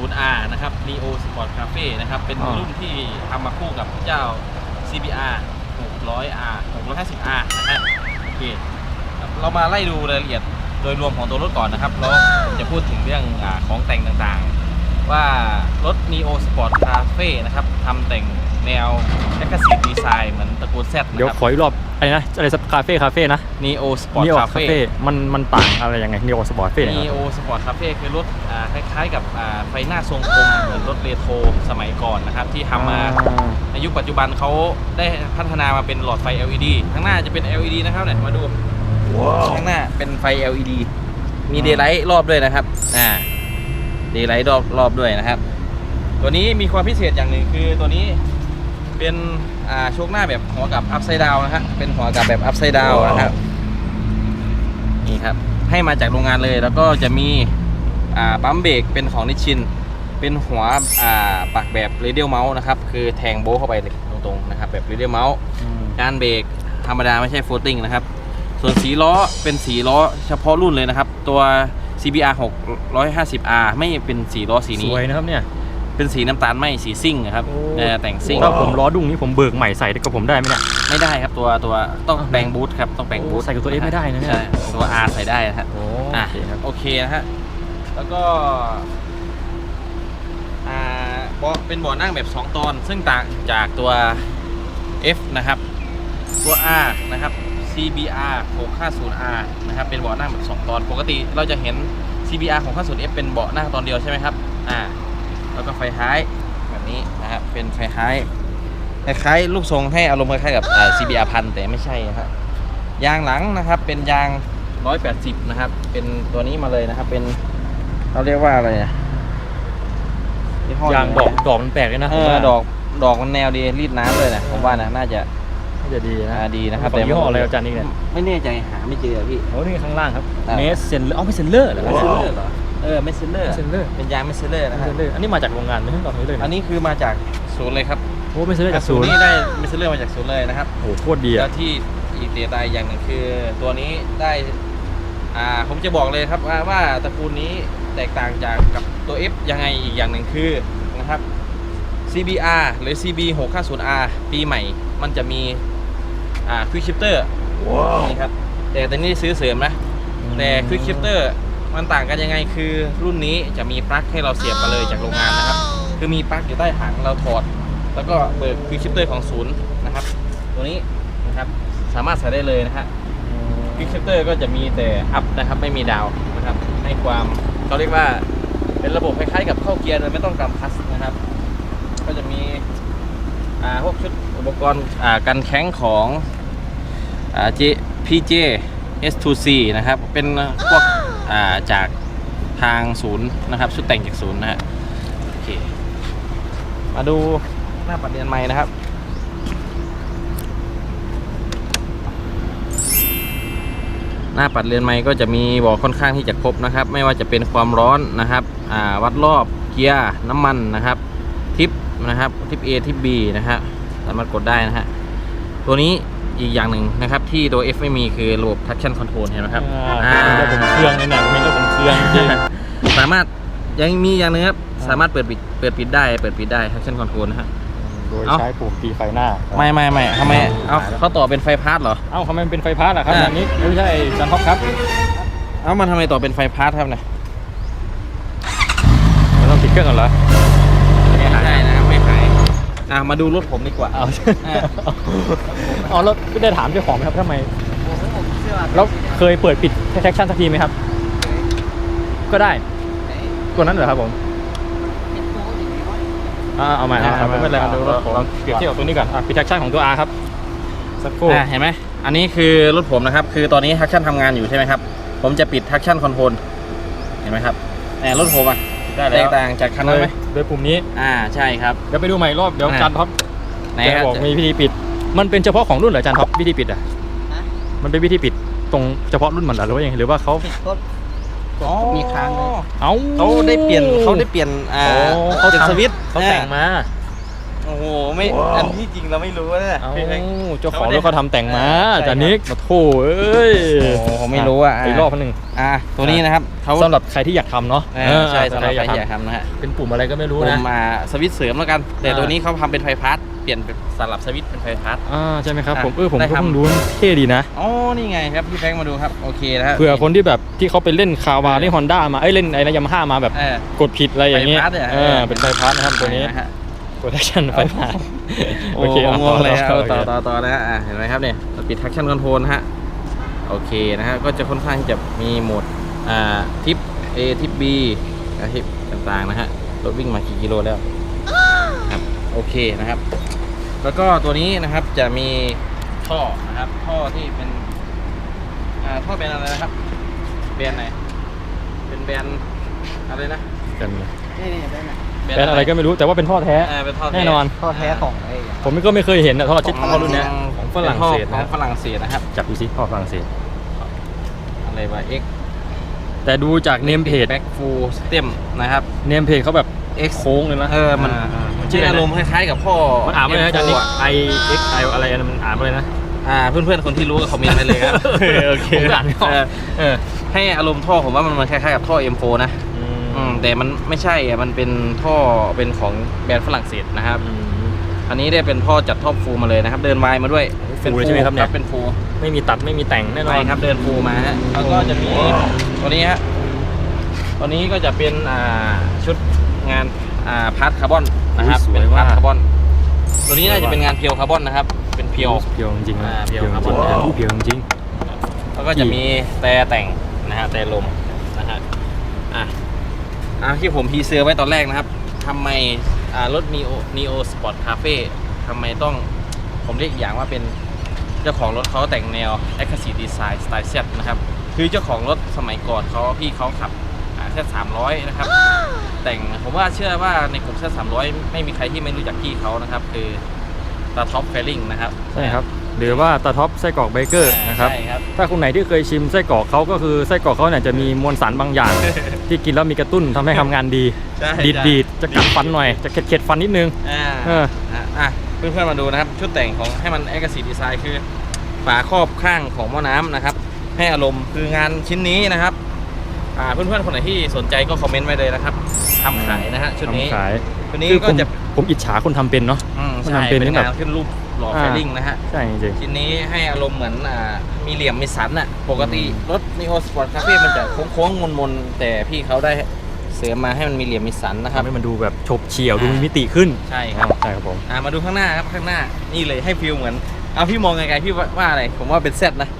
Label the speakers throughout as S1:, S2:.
S1: CB 50R นะครับ Neo Sport Cafe นะครับ เป็น
S2: อ่า
S1: รุ่นที่ทำมาคู่กับเจ้า CBR 600R 650R นะฮะโอเคครับเรามาไล่ดูรายละเอียดโดยรวมของตัวรถก่อนนะครับแล้วผมจะพูดถึงเรื่องอาของแต่งต่างๆ ว่ารถ Neo Sport Cafe นะครับทำแต่ง แนวแอคทีฟดีไซน์เหมือนตระกูล Z นะ
S2: เดี๋ยว
S1: ครับ
S2: ขออีกรอบอะไรนะอะไรสักคาเฟ่คาเฟ่นะ
S1: Neo Sport
S2: นีโอคา
S1: Cafe
S2: เฟ่มันมันต่างอะไรยังไงนีโอสปอร์ตเฟ่เนี่ย
S1: Neo Sport Cafe คือรถอ่าคล้ายๆกับอ่าไฟหน้าทรงกลมเหมือนรถเรโทรสมัยก่อนนะครับ ที่ทำมา ในยุคปัจจุบันเขาได้พัฒนามาเป็นหลอดไฟ LED ข้างหน้าจะเป็น LED นะครับเนี่ยมาดูข้างหน้าเป็นไฟ LED มีเดย์ไลท์รอบด้วยนะครับ อ่าเดย์ไลท์รอบรอบด้วยนะครับ ตัวนี้มีความพิเศษอย่างหนึ่งคือตัวนี้ เป็นอ่าโชคหน้าแบบหัวกับอัพไซด์ดาวนะฮะเป็นหัวกับแบบอัพไซด์ดาวนะครับนี่ครับให้มาจากโรงงานเลยแล้วก็จะมีอ่าปั๊มเบรกเป็นของนิชชิน เป็นหัวอ่าปักแบบเรเดียลเมาส์นะครับคือแทงโบลต์เข้าไปตรงๆนะครับแบบเรเดียลเมาส์การเบรกธรรมดาไม่ใช่โฟลติ้งนะครับส่วนสีล้อเป็นสีล้อเฉพาะรุ่นเลยนะครับ ตัว CBR 650R ไม่เป็นสีล้อสี
S2: ส
S1: นี้
S2: วยนะครับเนี่ย
S1: เป็นสีน้ำตาลไหมสีซิ่งนะครับ
S2: โอ้
S1: เออแต่งซิ่ง
S2: ถ้าผมล้อดุ้งนี้ผมเบิกใหม่ใส่กับผมได้ไหมเนี่ย
S1: ไม่ได้ครับตัวตัวต้อง
S2: อ้าว
S1: แปลงบูทครับต้องแปลงบูท
S2: โอ้ใส่กับตัว F ไม่ได้นะเนี่ย
S1: ใช่ตัว R ใส่ได้นะฮะ
S2: โอ้
S1: อะ
S2: โอเคครับ
S1: โอเคนะฮะแล้วก็อ่าเบาะเป็นเบาะนั่งแบบ 2 ตอน ซึ่งต่างจากตัว F นะครับ ตัว R นะครับ CBR 650R นะครับ เป็นเบาะนั่งแบบ 2 ตอน ปกติเราจะเห็น CBR 650F เป็นเบาะนั่งตอนเดียวใช่ไหมครับ อ่า แล้วก็ไฟท้ายแบบนี้นะครับเป็นไฟท้ายคล้ายๆลูกทรงให้อารมณ์คล้ายๆกับอ่า CBR พันแต่ไม่ใช่นะครับยางหลังนะครับ เป็นยาง 180 นะครับ เป็นตัวนี้มาเลยนะครับ เป็นเราเรียกว่าอะไรอะยี่ห้
S2: ยางดอกดอกมันแปลกเลยนะ
S1: เอ
S2: ผม
S1: อ
S2: ว่า
S1: ดอกดอกมันแนวดีรีดน้ำเลยนะผมว่านะน่าจะ
S2: น่าจะดีนะ
S1: อ่าดีนะครับ
S2: ของยี่ห้ออะไรอาจารย์นี่เนี่ย
S1: ไม่แน่ใจหาไม่เจออะพี่
S2: โอ้นี่ข้างล่างครับ
S1: อ่า
S2: เมสเซนเลอร์อ๋อไม่เซนเลอร์เหรอ
S1: ไม่ เซลเลอร์เหรอเออไม่เซลเลอร์
S2: เซนเลอร์
S1: เป็นยางไม่เซลเลอร์นะ
S2: เซ
S1: ฮะ
S2: นเลอร์อันนี้มาจากโรงงานไม่ใช่ตอนนี้เลยนะ
S1: อันนี้คือมาจากศูนย์เลยครับ
S2: โอ้ไม่เซนเลอร์จากศูนย์
S1: นี่ได้ไม่เซลเลอร์มาจากศูนย์เลยนะครับ
S2: โอ้โหโคตรดี
S1: แล้
S2: อะ
S1: วที่อีกเดตาอย่างหนึ่งคือตัวนี้ได้อ่าผมจะบอกเลยครับว่าว่าตระกูลนี้แตกต่างจากกับตัว F ยังไงอีกอย่างหนึ่งคือนะครับ CBR หรือ CB 650R ปีใหม่ มันจะมีอ่า Quick Shifter นี่ครับแต่ตัวนี้ซื้อเสริมนะ แต่ Quick Shifter มันต่างกันยังไงคือรุ่นนี้จะมีปลั๊กให้เราเสียบมาเลยจากโรงงานนะครับ คือมีปลั๊กอยู่ใต้ถังเราถอด แล้วก็เปิด Quick Shifter ของศูนย์นะครับ ตัวนี้นะครับสามารถใส่ได้เลยนะฮะ Quick Shifter ก็จะมีแต่อัพนะครับไม่มีดาวนะครับให้ความเขาเรียกว่าเป็นระบบคล้ายๆกับเข้าเกียร์โดยไม่ต้องกำคลัสนะครับ ก็จะมีอ่าพวกชุดอุปกรณ์อ่ากันแข้งของอ่า J PJ S2C นะครับ เป็นพวกอ่า จากทางศูนย์นะครับชุดแต่งจากศูนย์นะฮะโอเคมาดูหน้าปัดเรียนใหม่นะครับหน้าปัดเรือนไม้ก็จะมีบอกค่อนข้างที่จะครบนะครับ ไม่ว่าจะเป็นความร้อนนะครับวัดรอบเกียร์น้ำมันนะครับ ทิปนะครับทิป A ทิป B นะฮะสามารถกดได้นะฮะตัวนี้ อีกอย่างหนึ่งนะครับที่ตัว F ไม่มีคือระบบ traction control เห็นไหมครับ
S2: อ่าเป็นระบบเครื่องในหนังเป็นระบบเครื่องจริง
S1: สามารถยังมีอย่างหนึงครับสามารถเปิดปิดเปิดปิดได้เปิดปิดได้ traction control นะฮะ
S2: โดย
S1: เอ้า
S2: ใช้ปุ่มตีไฟหน้า
S1: ไม่ไม่ไม่ทำไมเอาเขาต่อเป็นไฟพาร์ทเหรอ
S2: เอ้าทำไมมันเป็นไฟฟ้าล่ะครับ
S1: อ่า
S2: อันนี้ไม่ใช่จันท็อปครับ
S1: เอามันทำไมต่อเป็นไฟพาร์ทครับเนี่ย
S2: เราต้องติดเครื่องก่อนเหรอ
S1: ไม่ได้นะครับไม่หาย อะมาดูรถผมดีกว่า
S2: เอา
S1: อ่า
S2: เอาแล้วได้ถามเจ้าของไหมครับทำไมแล้วเคยเปิดปิดแท็กชั่นสักทีไหมครับ ก็ได้ ตัวนั้นเหรอครับผมอ่าเอาใหม่เอาใหม่ไม่เป็นไรครับ
S1: ดูรถผม
S2: ลองเปรียบเทียบกับตัวนี้ก่อนอะปิดแท็กชั่นของตัว R ครับ สักครู่
S1: อะเห็นไหมอันนี้คือรถผมนะครับ คือตอนนี้ทักชั่นทำงานอยู่ใช่ไหมครับ ผมจะปิดทักชั่นคอนโทรล เห็นไหมครับแต่รถผมอะ
S2: ได้
S1: แต
S2: แล้ว
S1: กต่างจากคันนั้นไหม
S2: โดยปุ่มนี้
S1: อ่าใช่ครับ
S2: เดี๋ยวไปดูใหม่อีกรอบ เดี๋ยว
S1: อะ
S2: จานท็อป
S1: ไหน
S2: จะ
S1: ครับ
S2: บอกมีวิธีปิด มันเป็นเฉพาะของรุ่นเหรอจานท็อปวิธีปิดอะมันเป็นวิธีปิดตรงเฉพาะรุ่นมันเหรอหรือว่ายังไงหรือว่าเขา
S1: อ๋อ
S3: มีค้างเลย
S2: เอ้า
S1: เขาได้เปลี่ยนเขาได้เปลี่ยนอ่า
S2: โอ้เขา
S1: เป็น
S2: ทำ
S1: สวิตช์
S2: เขาแต่งมา
S1: โอ้โอ้โหไม่อันที่จริงเราไม่รู้นะ
S2: เอ้า
S1: พี่แบงค์
S2: เจ้าของรถเขาทำแต่งมา
S1: ใช่ครับ
S2: จานิกมาโถเอ้ย
S1: โอ้ไม่รู้อะ
S2: อีกรอบหนึง
S1: อะตัวนี้นะครับเขา
S2: สำหรับใครที่อยากทำเนาะ
S1: เออใช่สำหรับ
S2: ใค
S1: ใคร
S2: ร
S1: ที่อ
S2: อยายา
S1: กกทำนะฮะ
S2: เป็นปุ่มอะไรก็ไม่รู้
S1: ผ
S2: นะ
S1: มมาสวิตช์เสริมแล้วกัน แต่
S2: อ่า
S1: ตัวนี้เขาทำเป็นไฟพาร์ทเปลี่ยนเป็นสลับสวิตช์เป็นไฟพาร์ท
S2: อ่าใช่ไหมครับ
S1: อะ
S2: ผมเออผม
S1: ได้
S2: ก็
S1: ครับ
S2: เพิ่งรู้เท่ดีนะ
S1: อ๋อนี่ไงครับพี่แบงค์มาดูครับโอเคนะฮะ
S2: เผื่อคนที่แบบที่เขาไปเล่นคาวาเล่นฮอนด้ามาเอ้ยเล่นไอ้ยามาฮ่ามาแบบ
S1: เออก
S2: ดผิดอะไรอย่างเงี้ย
S1: ไฟพาร์ทเนี่ย
S2: เออเป็นไฟพาร์ทนะครับตัวนี้ะ
S1: ฮะ
S2: โปรดักชั่นไฟพาร์ท
S1: โอ้
S2: โอเค
S1: ง
S2: เอา
S1: งเลยครับ
S2: ต่อ
S1: ต่อ
S2: ต่
S1: ต่
S2: อ
S1: อต่อนะฮะอะเห็นไหมครับเนี่ยปิด traction control นะฮะโอเคนะฮะก็จะค่อนข้างที่จะมีโหมดอ่าทิป A ทิป B นะทิปต่างๆนะฮะรถวิ่งมากี่กิโลแล้วครับโอเคนะครับ แล้วก็ตัวนี้นะครับจะมีท่อนะครับท่อที่เป็นอ่าท่อแบรนด์อะไรนะครับแบรนด์ไหนเป็นแบรนด์อะไรนะ
S2: เป็น
S3: นี่นี่ได้ไห ม
S2: เป็นอะไรก็ไม่รู้แต่ว่าเป็นท่อแท้
S1: อ่าเป็นท่อท้
S2: แน่นอน
S3: ท่อแท้ของไอ้
S2: ผมก็ไม่เคยเห็นนะท่อชิด
S1: ของ
S2: ท่อรุ่นเนี้ยของฝรั่งเศส
S1: ขอ
S2: นะ
S1: งฝรั่งเศสนะครับ
S2: จับดูสิท่อฝรั่งเศส
S1: อะไรวะ X
S2: แต่ดูจากเนมเพจ
S1: Back Full System นะครับ
S2: เนมเพจเขาแบบ
S1: X
S2: โค้งเลยนะ
S1: เออมันาาชื่ออารมณ์คล้ายๆกับพ่อ
S2: มันอ่านว่าอะไรนะอาจารย์นี่
S1: M4
S2: I X I อะไรนะมันอ่านว่าอะไรนะ
S1: อ่าเพื่อนๆ คนที่รู้ก็คอมเมนต์ไปเลยครับ
S2: โอเคผมก็อ่านไม่ออก
S1: เออ
S2: เออ
S1: ให้อารมณ์ท่อผมว่ามันมันคล้ายๆกับท่อ M4 นะ อืมแต่มันไม่ใช่อะมันเป็นท่อเป็นของแบรนด์ฝรั่งเศสนะครับ
S2: อืม
S1: อันนี้ได้เป็นท่อจัดท็อปฟูลมาเลยนะครับ เดินวายมาด้วย
S2: ฟูลเลยใช่ไหมครับเนี่ย
S1: เป็นฟูล
S2: ไม่มีตัดไม่มีแต่งแน่นอ
S1: ใช่
S2: น
S1: ครับเดินฟูลมาฮะแล้วก็จะมีตัวนี้ฮะตัวนี้ก็จะเป็นอ่าชุดงานอ่าพาร์ทคาร์บอนนะครับ
S2: อุ๊ยสวย
S1: เป็นพาร์ท
S2: ว่ะ
S1: คาร์บอน ตัวนี้น่าจะเป็นงานเพียวคาร์บอนนะครับ เป็นเพียว
S2: เพียวจริงๆนะ
S1: อ่าเพี
S2: เพี
S1: ย
S2: ยวว
S1: ครับ
S2: จริง
S1: ผม
S2: ๆอู้เพียวจริง
S1: แล้วก็จะมีแต่แต่งนะฮะแต่ลมนะฮะอะ อะที่ผมพีเซอร์ไว้ตอนแรกนะครับทำไมอ่ารถ Neo Neo Sport Cafe ทำไมต้องผมเรียกอย่างว่าเป็นเจ้าของรถเขาแต่งแนว e x c l u s i v e Design สไตล์ Z นะครับ คือเจ้าของรถสมัยก่อนเขาพี่เขาขับแค่สามร้อยนะครับ แต่งผมว่าเชื่อว่าในกลุ่มแค่สามร้อยไม่มีใครที่ไม่รู้จักพี่เขานะครับ คือตาท็อปเฟลลิงนะครับ
S2: ใช่ครับ หรือว่าตาท็อปไส้กรอกเบเกอร์นะครับ
S1: ใช่ครับ
S2: ถ้าคนไหนที่เคยชิมไส้กรอกเขาก็คือไส้กรอกเขาเนี่ยจะมีมวลสารบางอย่าง ที่กินแล้วมีกระตุ้นทำให้ทำงานดี
S1: ใช่
S2: ดีด
S1: ใช่
S2: ดีดจะกัดฟันหน่อย จะเข็ดเข็ดฟันนิดนึง
S1: อ่า
S2: เออ
S1: อะอะเพื่อนๆมาดูนะครับ ชุดแต่งของให้มันเอกสีดีไซน์คือฝาครอบข้างของหม้อน้ำนะครับ ให้อารมณ์คืองานชิ้นนี้นะครับ อ่าเพื่อนๆคนไหนที่สนใจก็คอมเมนต์ไว้เลยนะครับทำขายนะฮะชุดนี้
S2: ทำขาย
S1: ชุดนี้
S2: คือ
S1: ก็
S2: ผม
S1: จะ
S2: ผมอิจฉาคนทำเป็นเนาะ
S1: อืม
S2: มัน
S1: ใช่
S2: ทำเป็น
S1: เป็น
S2: ที่แบบ
S1: งานขึ้นรูป หล่อ
S2: อ่า
S1: ไฟลิ่งนะฮะ
S2: ใช่จริง
S1: ชิ้นนี้ให้อารมณ์เหมือนอ่ามีเหลี่ยมมีสันอะปกติรถ Neo Sport Cafe มันจะโค้งๆมนๆแต่พี่เขาได้เสริมมาให้มันมีเหลี่ยมมีสันนะค
S2: ทำ
S1: รับ
S2: ให้มันดูแบบฉบเฉี่ยวดูมีมิติขึ้น
S1: ใช่ครับ
S2: ใช่ครับผม
S1: อ่ามาดูข้างหน้าครับข้างหน้านี่เลยให้ฟิลเหมือนเอาพี่มองไกลๆพี่ว่าว่าอะไรผมว่าเป็นเซตนะ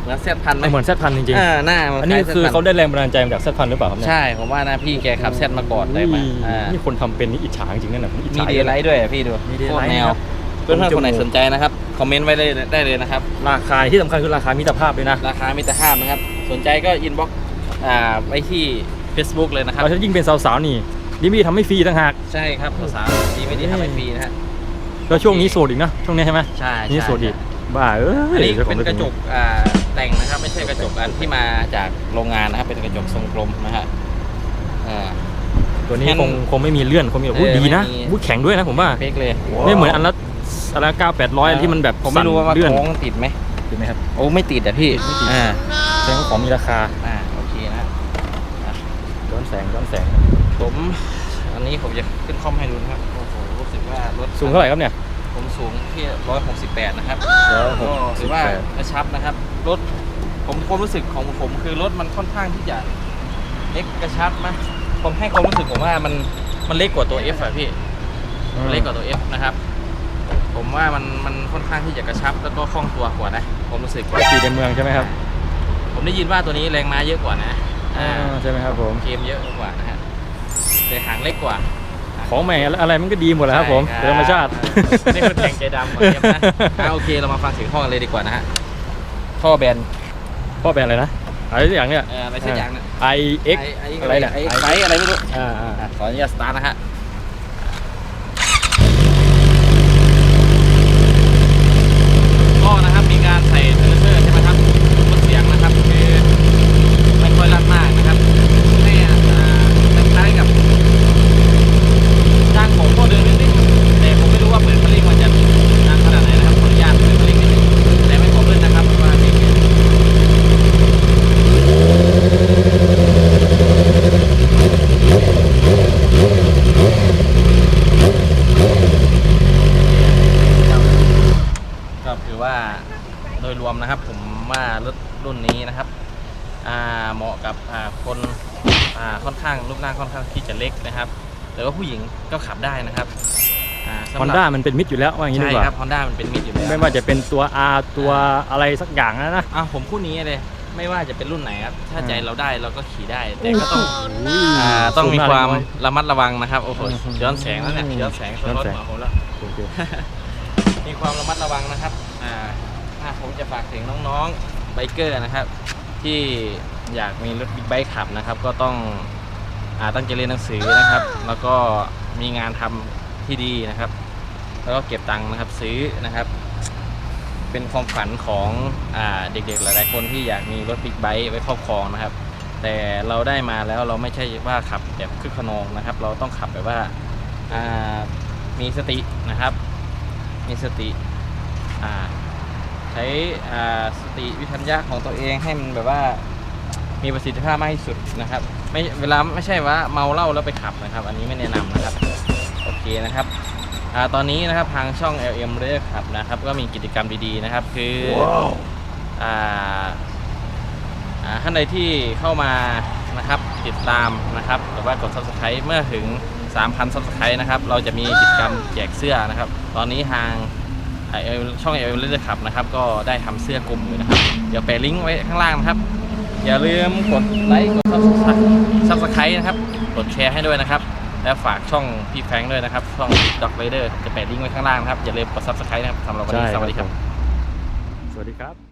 S1: เหมือนเซตพันไหม
S2: เหมือนแซดพันจริง
S1: อ่าหน้ามั
S2: ๆ อันนี้
S1: ล้ย
S2: คือ
S1: Z1000
S2: เขาได้แรงบันดาลใจมาจากแซดพันหรือเปล่าครับเนี่ย
S1: ใช่ผมว่านะพี่แกขับเซตมาก่อนเลยมา
S2: อุ้ย
S1: อ่า
S2: นี่คนทำเป็นนี่อิจฉาจริงๆนั่นแหละอิจ
S1: มี
S2: ฉา
S1: เดย์ไลท์ด้วยอะพี่ดู
S2: มี day
S1: โคตร
S2: light
S1: แนว
S2: นะครับ
S1: เพื่อนๆคนไหน
S2: จมูก
S1: สนใจนะครับคอมเมนต์ไว้เลยได้เลยนะครับ
S2: ราคาที่สำคัญคือราคามิตรภาพเลยนะ
S1: ราคามิตรภาพนะครับ สนใจก็อินบ็อกอ่าไว้ที่ Facebook เลยนะครับ
S2: แล้วถ้ายิ่งเป็นสาวๆนี่ดิมี่ทำให้ฟรีต่างหาก
S1: ใช่ครับภาษาดีไม่ดีทำให้ฟรีนะฮะ
S2: แล้วช่วงนี้โสดอีกนะช่วงนี้ใช่ไหม
S1: ใช่
S2: นี่
S1: ใช่
S2: โสดอีกบ้าเอ้ย
S1: อันนี้
S2: จ้าข
S1: เป็
S2: อง
S1: น
S2: ถ
S1: กระจกอ่าแต่งนะครับ ไม่ใช่กระจกอันที่มาจากโรงงานนะครับ เป็นกระจกทรงกลมนะฮะอ่า
S2: ตัวนี้
S1: แฮนด์
S2: คงคงไม่มีเลื่อนคงมีแบบ
S1: เออ
S2: อุ้ยดีนะ
S1: ไม่มี
S2: อุ้ยแข็งด้วยนะผมว่า
S1: เป๊กเลย
S2: ไม่เหมือนอันละ อันละเก้าแปดร้อยที่มันแบบ
S1: ผมไม่รู้ว่า
S2: สั่นเลื่อน
S1: โค้งติดไหม
S2: ดีไหมครับ
S1: โอ้ไม่ติดอะพี่
S2: ไม่ติด
S1: อ่า
S2: แสดงว่าของมีราคา
S1: อ่าโอเคนะ
S2: ย้อนแสงย้อนแสง
S1: ผมอันนี้ผมจะขึ้นคอมให้ดูนะครับโอ้โหรู้สึกว่ารถ
S2: สูงเท่าไหร่ครับเนี่ย
S1: ผมสูงที่ร้อยหกสิบแปดนะครับ
S2: 168
S1: ก็ถือว่ากระชับนะครับรถผมความรู้สึกของผมคือรถมันค่อนข้างที่จะเล็กกระชับนะผมให้ความรู้สึกผมว่ามันมันเล็กกว่าตัว F อะพี่เล็กกว่าตัว F นะครับ ผมว่ามันมันค่อนข้างที่จะกระชับ แล้วก็คล่องตัวกว่านะ ผมรู้สึก
S2: ก็ขี่ในเมืองใช่ไหมครับ
S1: ผมได้ยินว่าตัวนี้แรงม้าเยอะกว่านะ
S2: อ่าใช่ไหมครับผม
S1: เคมเยอะกว่านะฮะแต่หางเล็กกว่า
S2: ของใหม่อะไรมันก็ดีหมดแหล้วครับผม
S1: ใช่
S2: เป็นธรรมชาติ
S1: นี่คนแข่งใจดำของเอฟนะอะโอเคเรามาฟังเสียงท่อกันเลยดีกว่านะฮะท่อแบน
S2: พ่อเป็นอะไรนะอะไรสักอย่างเนี่ย
S1: เอ่ออะไรสักอย่างนะ
S2: I X
S1: ไอ้
S2: อะไรเนี่ย
S1: ไอ้ไอ้อะไรไม่รู้
S2: อ่าอ่า
S1: อะขออนุญาตสตาร์ทนะฮะก็นะครับมีการใส่เทเลเซอร์ใช่ไหมครับลดเสียงนะครับคือไม่ค่อยลั่นมากนะครับให้อ่าคล้ายๆกับจ้างของพ่อเดินนิดๆแต่ผมไม่รู้ว่า ข้างรูปร่างค่อนข้างที่จะเล็กนะครับแต่ว่าผู้หญิงก็ขับได้นะครับอ่าสำหรับ
S2: ฮอนด้ามันเป็นมิดอยู่แล้วว่าอย่างนี้ดี
S1: ใช่
S2: กว่า
S1: ครับฮอนด้ามันเป็นมิดอยู่แล้ว
S2: ไม่ว่าจะเป็นตัว R ตัวอะไรสักอย่างนะนะ
S1: อะผมคู่นี้เลยไม่ว่าจะเป็นรุ่นไหนครับถ้า
S2: อ่า
S1: ใจเราได้เราก็ขี่ได้แต่ก็ต้อง
S2: อุ้ย
S1: อ่าต้องมี
S2: สู
S1: ความ
S2: เลย
S1: ระมัดระวังนะครับโอ้โห
S2: อืม
S1: ย้อนแสงแล้วเนี่ยย้อนแสงสะท้อน
S2: ย้อนแสง
S1: หัวผมแล้ว
S2: โอเค
S1: มีความระมัดระวังนะครับอ่าอ่าผมจะฝากถึงน้องๆไบเกอร์นะครับ ที่ อยากมีรถบิ๊กไบค์ขับนะครับ ก็ต้องอาตั้งใจเรียนหนังสือนะครับ แล้วก็มีงานทำที่ดีนะครับ แล้วก็เก็บตังค์นะครับซื้อนะครับ เป็นความฝันของอ่าเด็กๆหลายๆคนที่อยากมีรถบิ๊กไบค์ไว้ครอบครองนะครับ แต่เราได้มาแล้วเราไม่ใช่ว่าขับแบบคึกขนองนะครับ เราต้องขับแบบว่าอ่ามีสตินะครับ มีสติอ่าใช้อ่าสติวิทัญญาของตัวเองให้มันแบบว่า มีประสิทธิภาพมากที่สุดนะครับ ไม่เวลาไม่ใช่ว่าเมาเหล้าแล้วไปขับนะครับ อันนี้ไม่แนะนำนะครับโอเคนะครับอาตอนนี้นะครับทางช่อง LM เรื่อขับนะครับ ก็มีกิจกรรมดีๆนะครับ คืออ่าอ่าท่านใดที่เข้ามานะครับติดตามนะครับหรือว่ากด subscribe เมื่อถึง 3,000 subscribe นะครับ เราจะมีกิจกรรมแจกเสื้อนะครับ ตอนนี้ทางอ่า LM ช่อง LM เรื่อขับนะครับ ก็ได้ทำเสื้อกลุ่มอยู่นะครับ เดี๋ยวแปะลิงก์ไว้ข้างล่างนะครับ อย่าลืมกดไลค์กดซับสไครต์นะครับ กดแชร์ให้ด้วยนะครับ และฝากช่องพี่แฟรงค์ด้วยนะครับ ช่องด็อกไรเดอร์จะแปะลิงก์ไว้ข้างล่างนะครับ อย่าลืมกดซับสไครต์นะครับสำหรับวันนี้สวัสดีครับ
S2: สวัสดีครับ